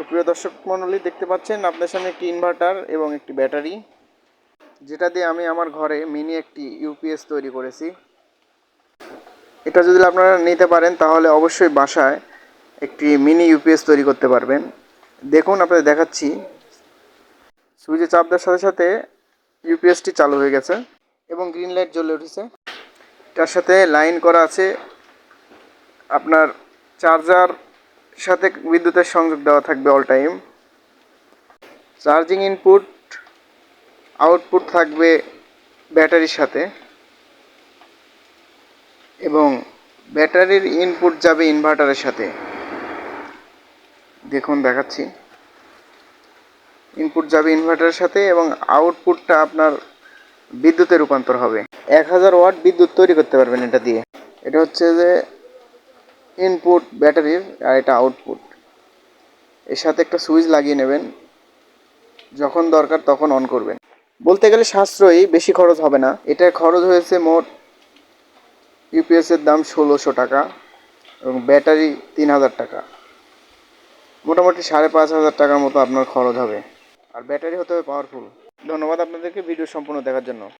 সুপ্রিয় দর্শক মণ্ডলী, দেখতে পাচ্ছেন আপনার সামনে একটি ইনভার্টার এবং একটি ব্যাটারি যেটা দিয়ে আমি আমার ঘরে মিনি একটি ইউপিএস তৈরি করেছি। এটা যদি আপনারা নিতে পারেন, তাহলে অবশ্যই বাসায় একটি মিনি ইউপিএস তৈরি করতে পারবেন। দেখুন, আপনাদের দেখাচ্ছি। সুইচে চাপ দেওয়ার সাথে সাথে ইউপিএসটি চালু হয়ে গেছে এবং গ্রিন লাইট জ্বলে উঠেছে। তার সাথে লাইন করা আছে আপনার চার্জার সাথে বিদ্যুতের সংযোগ দেওয়া থাকবে all time charging input output থাকবে ব্যাটারির সাথে। এবং ব্যাটারির ইনপুট যাবে ইনভার্টারের সাথে। দেখুন, দেখাচ্ছি। ইনপুট যাবে ইনভার্টারের সাথে এবং আউটপুটটা আপনার বিদ্যুতে রূপান্তর হবে। এক হাজার ওয়াট বিদ্যুৎ তৈরি করতে পারবেন এটা দিয়ে। এটা হচ্ছে যে ইনপুট ব্যাটারির আর এটা আউটপুট এর সাথে একটা সুইচ লাগিয়ে নেবেন, যখন দরকার তখন অন করবেন। বলতে গেলে সাশ্রয়ী, বেশি খরচ হবে না। এটা খরচ হয়েছে মোট ইউপিএসের দাম ষোলোশো টাকা এবং ব্যাটারি তিন হাজার টাকা। মোটামুটি সাড়ে পাঁচ হাজার টাকার মতো আপনার খরচ হবে। আর ব্যাটারি হতে হবে পাওয়ারফুল ধন্যবাদ আপনাদেরকে ভিডিও সম্পূর্ণ দেখার জন্য।